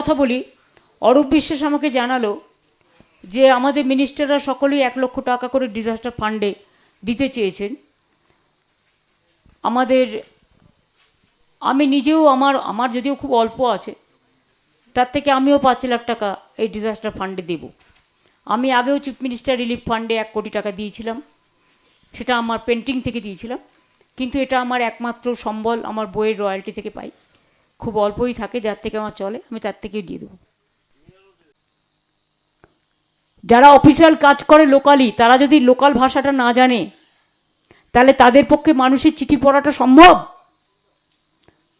কথা বলি, অরূপ বিশ্বাস আমাকে জানালো যে আমাদের মিনিস্টাররা সকলেই এক লক্ষ টাকা করে ডিজাস্টার ফান্ডে দিতে চেয়েছেন। আমাদের, আমি নিজেও আমার আমার যদিও খুব অল্প আছে, তার থেকে আমিও পাঁচ লাখ টাকা এই ডিজাস্টার ফান্ডে দেব। আমি আগেও চিফ মিনিস্টার রিলিফ ফান্ডে এক কোটি টাকা দিয়েছিলাম, সেটা আমার পেন্টিং থেকে দিয়েছিলাম, কিন্তু এটা আমার একমাত্র সম্বল, আমার বইয়ের রয়্যালটি থেকে পাই। খুব অল্পই থাকে, যার থেকে আমার চলে, আমি তার থেকেই দিয়ে দেবো। যারা অফিসিয়াল কাজ করে লোকালি তারা যদি লোকাল ভাষাটা না জানে, তাহলে তাদের পক্ষে মানুষের চিঠি পড়াটা সম্ভব?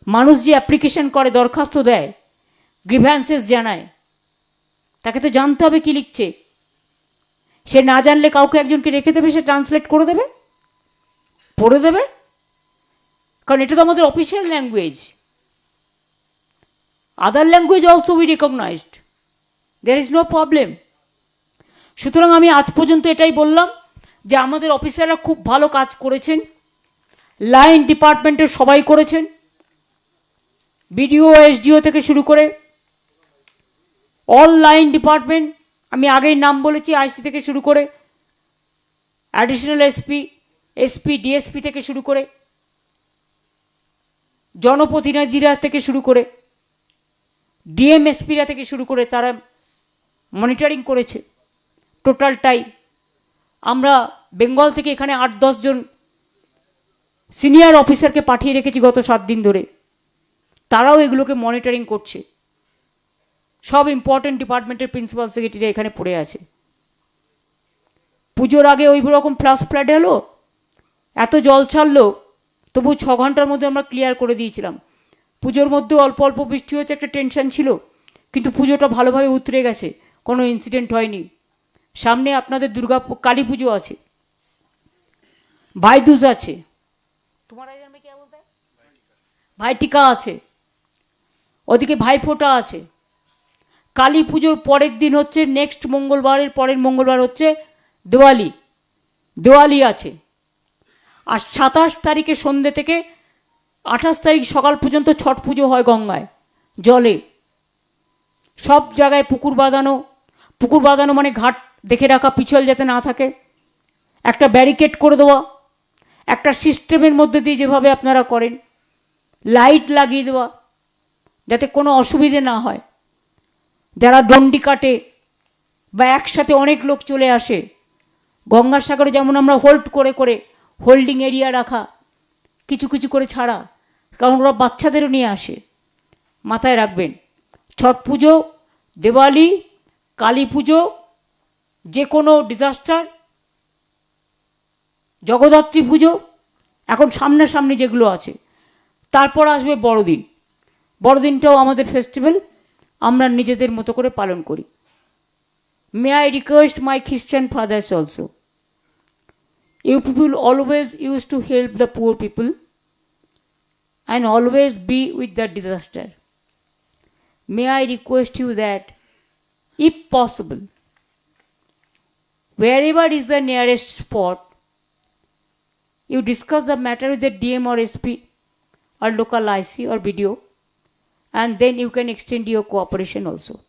মানুষ যে অ্যাপ্লিকেশন করে, দরখাস্ত দেয় গ্রিভ্যান্সেস জানায়, তাকে তো জানতে হবে কি লিখছে। সে না জানলে কাউকে একজনকে রেখে দেবে, সে ট্রান্সলেট করে দেবে? পড়ে দেবে? কারণ এটা তো আমাদের official language other language also we recognized there is no problem সুতরাং আমি আজ পর্যন্ত এটাই বললাম যে আমাদের অফিসাররা খুব ভালো কাজ করেছেন। লাইন ডিপার্টমেন্টের সবাই করেছেন। বিডিও, এসডিও থেকে শুরু করে অল লাইন ডিপার্টমেন্ট আমি আগেই নাম বলেছি আইসি থেকে শুরু করে অ্যাডিশনাল এসপি এসপি ডিএসপি থেকে শুরু করে জনপ্রতিনিধিরা থেকে শুরু করে ডিএমএসপিরা থেকে শুরু করে তারা মনিটরিং করেছে টোটালটাই আমরা বেঙ্গল থেকে এখানে আট জন সিনিয়র অফিসারকে পাঠিয়ে রেখেছি গত সাত দিন ধরে। তারাও এগুলোকে মনিটরিং করছে। সব ইম্পর্টেন্ট ডিপার্টমেন্টের প্রিন্সিপাল সেক্রেটারি এখানে পড়ে আছে। পুজোর আগে ওই রকম ফ্লাশ ফ্ল্যাড হলো এত জল ছাড়লো, তবু ছ ঘণ্টার মধ্যে আমরা ক্লিয়ার করে দিয়েছিলাম। পুজোর মধ্যে অল্প অল্প বৃষ্টি হচ্ছে একটা টেনশন ছিল। কিন্তু পুজোটা ভালোভাবে উতরে গেছে কোনো ইনসিডেন্ট হয়নি। সামনে আপনাদের দুর্গা কালী পুজো আছে। ভাইদুজ আছে। তোমার ভাইটিকা আছে। ওদিকে ভাইফোঁটা আছে। কালী পুজোর পরের দিন হচ্ছে নেক্সট মঙ্গলবারের পরের মঙ্গলবার হচ্ছে দেওয়ালি। দেওয়ালি আছে। আর সাতাশ তারিখে সন্ধ্যে থেকে আঠাশ তারিখ সকাল পর্যন্ত ছট পুজো হয় গঙ্গায়, জলে। সব জায়গায় পুকুর বাঁধানো। পুকুর বাঁধানো মানে ঘাট দেখে রাখা, পিছল যাতে না থাকে। একটা ব্যারিকেড করে দেওয়া। একটা সিস্টেমের মধ্যে দিয়ে যেভাবে আপনারা করেন। লাইট লাগিয়ে দেওয়া, যাতে কোনো অসুবিধে না হয়। যারা দণ্ডি কাটে বা একসাথে অনেক লোক চলে আসে, গঙ্গাসাগরে যেমন আমরা হোল্ড করে করে হোল্ডিং এরিয়া রাখা কিছু কিছু করে ছাড়া। কারণ ওরা বাচ্চাদেরও নিয়ে আসে। মাথায় রাখবেন, ছট পুজো, দেওয়ালি, কালী পুজো, যে কোনো ডিজাস্টার জগদ্ধাত্রী পুজো, এখন সামনাসামনি যেগুলো আছে। তারপর আসবে বড়দিন। বড়দিনটাও আমাদের ফেস্টিভ্যাল আমরা নিজেদের মতো করে পালন করি। মে I request my Christian fathers also you people always use to help the poor people and always be with the disaster. May I request you that, if possible, wherever is the nearest spot, you discuss the matter with the DM or SP or local IC or BDO, and then you can extend your cooperation also.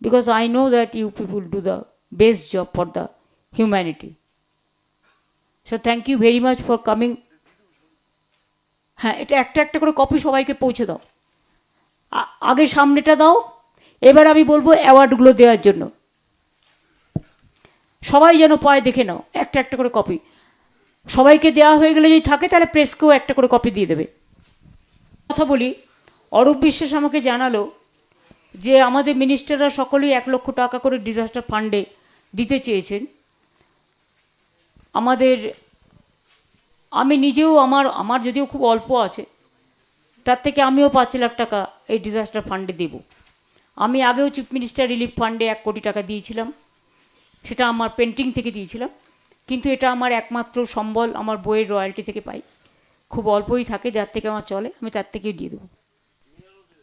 Because I know that you people do the best job for the humanity. So thank you very much for coming হ্যাঁ এটা একটা একটা করে copy সবাইকে পৌঁছে দাও। আগে সামনেটা দাও, এবার আমি বলব অ্যাওয়ার্ডগুলো দেওয়ার জন্য। সবাই যেন পায় দেখে নাও, একটা একটা করে কপি। সবাইকে দেওয়া হয়ে গেলে যদি থাকে, তাহলে প্রেসকেও একটা করে কপি দিয়ে দেবে। কথা বলি, অরূপ বিশ্বাস আমাকে জানালো যে আমাদের মিনিস্টাররা সকলেই এক লক্ষ টাকা করে ডিজাস্টার ফান্ডে দিতে চেয়েছেন। আমাদের আমি নিজেও আমার আমার যদিও খুব অল্প আছে, তার থেকে আমিও পাঁচ লাখ টাকা এই ডিজাস্টার ফান্ডে দেব। আমি আগেও চিফ মিনিস্টার রিলিফ ফান্ডে এক কোটি টাকা দিয়েছিলাম, সেটা আমার পেন্টিং থেকে দিয়েছিলাম, কিন্তু এটা আমার একমাত্র সম্বল, আমার বইয়ের রয়্যালটি থেকে পাই। খুব অল্পই থাকে, যার থেকে আমার চলে, আমি তার থেকেই দিয়ে দেবো।